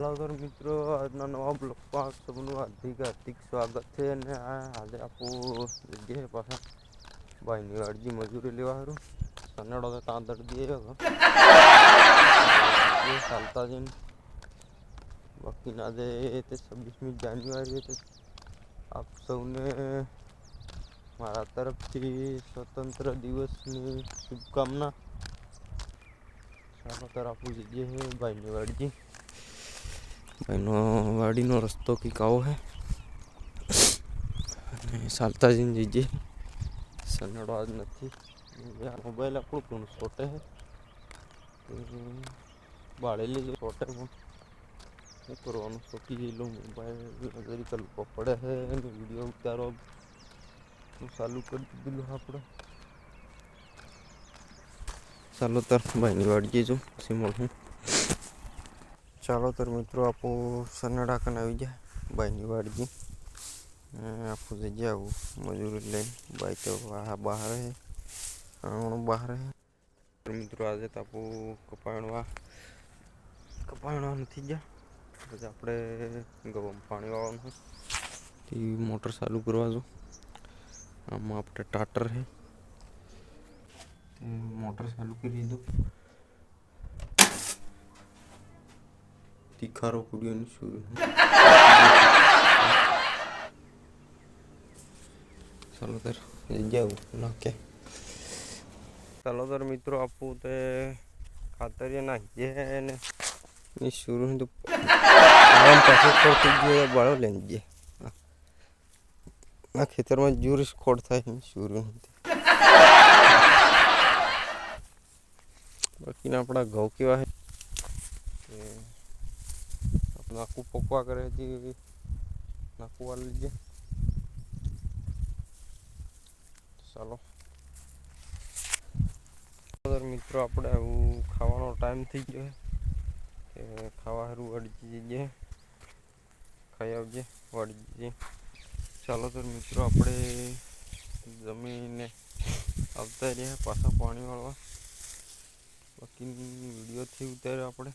Hello મિત્રો આજના નવા બ્લોગમાં સૌનું હાર્દિક હાર્દિક સ્વાગત છે અને આજે આપણું જગ્યાએ પાછા ભાઈની અરજી મજૂરી લેવા હારું કન્નડો તો તાંતર દે ચાલતા જઈને બાકીના આજે તે છવ્વીસમી જાન્યુઆરી તે આપ સૌને મારા તરફથી સ્વતંત્ર દિવસની શુભકામના ચાલો તર આપણું જગ્યા છે ભાઈની વાડજી ભાઈનો વાડીનો રસ્તો કંઈક આવો હે અને ચાલતા જઈને જઈએ સનડો આજ નથી આ મોબાઈલ આપણું પણ છોટે હે બાળેલી છોટે પણ શું કરવાનું શોકી ગયેલો મોબાઈલ નજરી કરવો પડે છે અને વીડિયો ઉતારો ચાલુ કરી દીધેલું આપણે ચાલો તાર ભાઈની વાડી જો સિમોલ મળું ચાલો તો મિત્રો આપણું સન્નડા આવી જાય. ભાઈની વાડીએ આપણું જગ્યા આવું. મજૂરી લઈને. ભાઈ તો બહાર હે. આંગણું બહાર હે. મિત્રો આજે તો આપણું કપાણવા. કપાણવા નથી ગયા. પછી આપણે ગવમ પાણી વાળવાનું તે મોટર ચાલુ કરવા જો. આમાં આપણે ટાટર છે મોટર ચાલુ કરી દીધું. તીખારો કુડિયોની શરૂ ચાલો તાર જાવ નાખે ચાલો તાર મિત્રો આપવું તે ખાતરીએ નાખીએ ને એ શરૂ તો આમ પાછું ખોટ થઈ ગયો બાળો લઈને જઈએ આ ખેતરમાં જોર ખોટ થાય શરૂ બાકીના આપણા ઘઉં કેવા આખું પકવા કરે છે નાખું વાળી લીધે ચાલો મિત્રો આપણે આવું ખાવાનો ટાઈમ થઈ ગયો કે ખાવા સારું વળી જઈએ ખાઈ આવજે વળી જઈએ ચાલો તો મિત્રો આપણે જમીને આવતા રહ્યા પાછા પાણી વાળવા બાકી વિડીયોથી ઉતાર્યો આપણે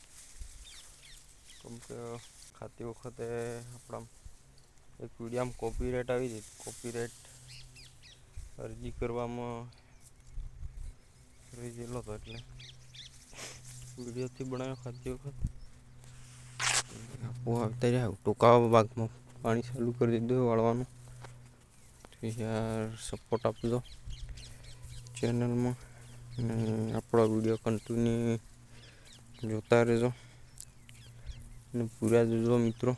કે ખાતી વખતે આપણા એક વિડીયામાં કોપીરાઇટ આવી હતી કોપીરાઇટ અરજી કરવામાં રહી ગયેલો હતો એટલે વિડીયોથી બનાવ્યો ખાતી વખત. આપો આવતા રહ્યા. ટૂંકા ભાગમાં પાણી ચાલુ કરી દીધું વાળવાનું. યાર સપોર્ટ આપજો ચેનલમાં આપણો વીડિયો કન્ટિન્યુ જોતા રહેજો. અને પૂરા જોજો મિત્રો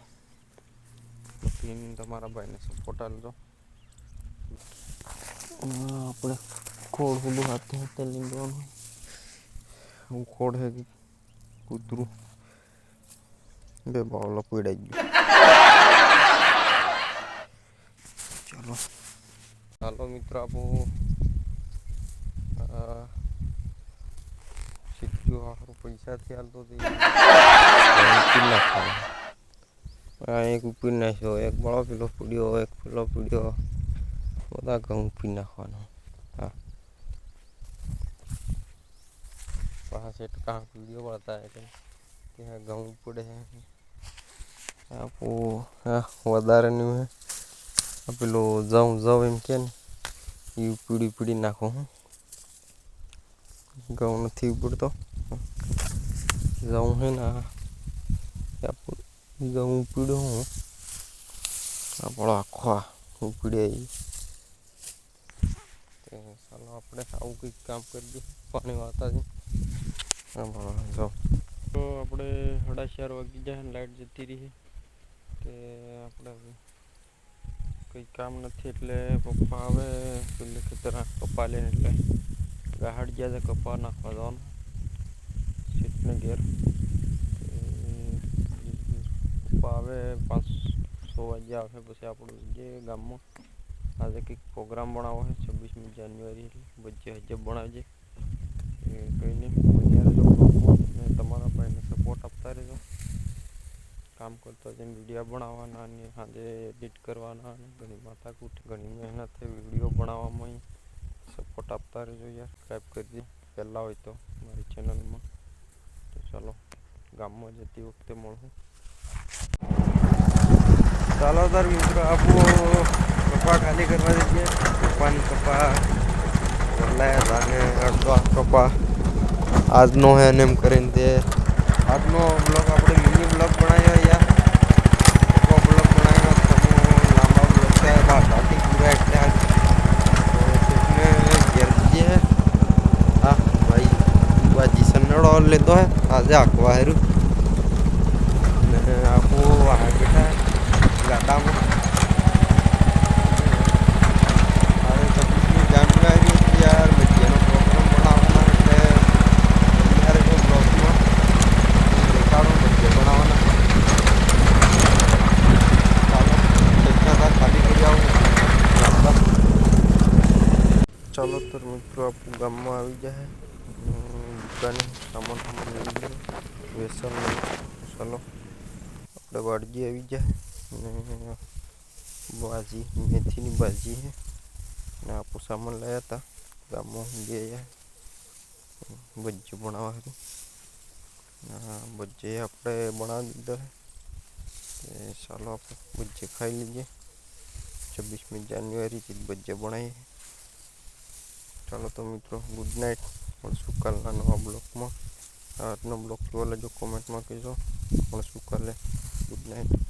તમારા ભાઈને સપોર્ટ આપજો આપણે ખોડ બધું હાથે હાથે લીંદવાનું હું ખોડ હે કૂતરું બે બાવલો પીડાઈ ગયું ચાલો ચાલો મિત્રો આપણું સિત્યો હારું પૈસાથી હાલતો નાખવાનો એક ઉપી નાખ્યો, એક બળો પેલો પીડ્યો એક પેલો પીડ્યો બધા ઘઉં પી નાખવાનો. હા. પાછા ટકા પીડ્યો પડતા ત્યાં ઘઉં પડે આપો હા વધારે નહીં હે પેલું જાઉં જાઉં એમ કે ને, એ પીડી પીડી નાખું હું. ઘઉં નથી ઉપડતો. જવું હે ને ઘઉં પીડ્યો હું આપણો આખો ઉપડે ચાલો આપણે આવું કંઈક કામ કરીએ પાણી વાળતા જ તો આપણે સાડા ચાર વાગી જાય લાઈટ જતી રહી કે આપણે કંઈ કામ નથી એટલે પપ્પા આવે પેલે ખેતર કપા લઈને એટલે ગાહડ ગયા છે કપા નાખવા જવાનું સીટને ઘેર આવે પાંચ સો વાગ્યા આવે પછી આપણું જે ગામમાં આજે કંઈક પ્રોગ્રામ બનાવવો છે છવ્વીસમી જાન્યુઆરી એટલે બચ્ચે હજબ બનાવજે કંઈ નહીં બન્યા રહેજો ને તમારા ભાઈને સપોર્ટ આપતા રહેજો કામ કરતા જઈને વિડીયો બનાવવાના અને સાંજે એડિટ કરવાના અને ઘણી માથાકૂટ ઘણી મહેનત છે વિડીયો બનાવવામાં સપોર્ટ આપતા રહેજો યાર સબસ્ક્રાઈબ કરજે પહેલાં હોય તો મારી ચેનલમાં તો ચાલો ગામમાં જતી વખતે મળું ચાલો તાર મિત્રો આપણું કપા ખાલી કરવા જઈએ કપાની કપા લાયા અને અડધો આ કપા આજનો હે ને એમ કરીને તે આજનો બ્લોગ આપણે મિની બ્લોગ બનાવ્યો યાર કપા બ્લોગ બનાવ્યો તમે લાંબા બ્લોગ છે બાર દાટી પૂરા એટલે આજ ને ઘેર જઈએ હા ભાઈ બાજી સન્નડો લીધો હે આજે આખવા હેરું ચાલો તો મિત્રો આપણું ગામમાં આવી જાય દુકાને સામાન સામાન લઈ ગયો વેસન ચાલો આપણે વાડજી આવી જાય ને ભાજી મેથીની ભાજી છે ને આપણું સામાન લાવ્યા હતા ગામમાં બે ભજીયું બનાવવા હતું ભજીયા આપણે બનાવી દીધો છે ચાલો આપણે ભજીયા ખાઈ લઈએ છવ્વીસમી જાન્યુઆરીથી જ ભજીયા બનાવીએ ચાલો તો મિત્રો ગુડ નાઇટ મળશું કાલના નવા બ્લોકમાં. આજનો બ્લોક જોવા લેજો કોમેન્ટમાં કહેજો. મળશું કાલે. Good night